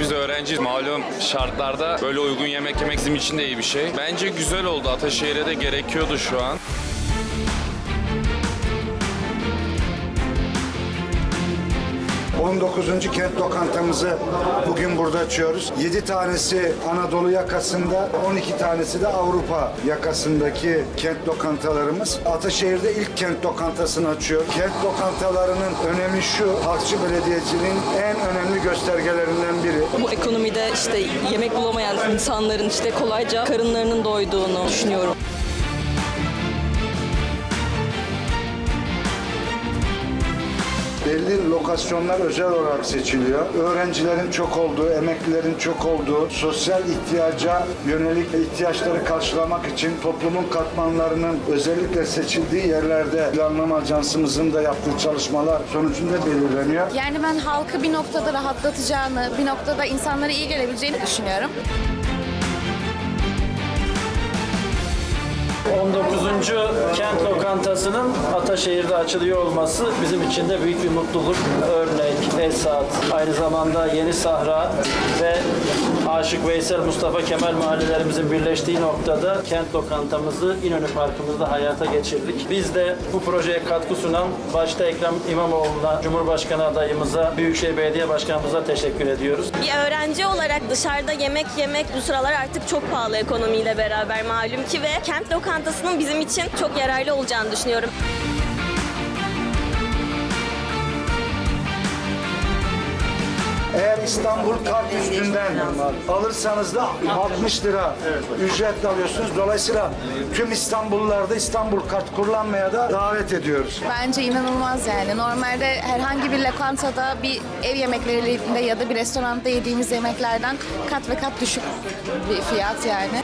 biz öğrenciyiz. Malum şartlarda böyle uygun yemek yemek bizim için de iyi bir şey. Bence güzel oldu. Ataşehir'e de gerekiyordu şu an. 19. kent lokantamızı bugün burada açıyoruz. 7 tanesi Anadolu yakasında, 12 tanesi de Avrupa yakasındaki kent lokantalarımız. Ataşehir'de ilk kent lokantasını açıyor. Kent lokantalarının önemi şu, Halkçı Belediyeciliğin en önemli göstergelerinden biri. Bu ekonomide işte yemek bulamayan insanların işte kolayca karınlarının doyduğunu düşünüyorum. Belli lokasyonlar özel olarak seçiliyor. Öğrencilerin çok olduğu, emeklilerin çok olduğu, sosyal ihtiyaca yönelik ihtiyaçları karşılamak için toplumun katmanlarının özellikle seçildiği yerlerde planlama ajansımızın da yaptığı çalışmalar sonucunda belirleniyor. Yani ben halkı bir noktada rahatlatacağını, bir noktada insanlara iyi gelebileceğini düşünüyorum. 19. kent lokantasının Ataşehir'de açılıyor olması bizim için de büyük bir mutluluk. Örnek, Esat, aynı zamanda Yeni Sahra ve Aşık Veysel Mustafa Kemal mahallelerimizin birleştiği noktada kent lokantamızı İnönü Parkımızda hayata geçirdik. Biz de bu projeye katkı sunan başta Ekrem İmamoğlu'na, Cumhurbaşkanı adayımıza, Büyükşehir Belediye Başkanımıza teşekkür ediyoruz. Bir öğrenci olarak dışarıda yemek yemek bu sıralar artık çok pahalı ekonomiyle beraber malum ki ve kent lokantasının bizim için çok yararlı olacağını düşünüyorum. Eğer İstanbul kart üstünden alırsanız da 60 lira ücretle alıyorsunuz. Dolayısıyla tüm İstanbullularda İstanbul kart kullanmaya da davet ediyoruz. Bence inanılmaz yani. Normalde herhangi bir lokantada bir ev yemeklerinde ya da bir restoranda yediğimiz yemeklerden kat ve kat düşük bir fiyat yani.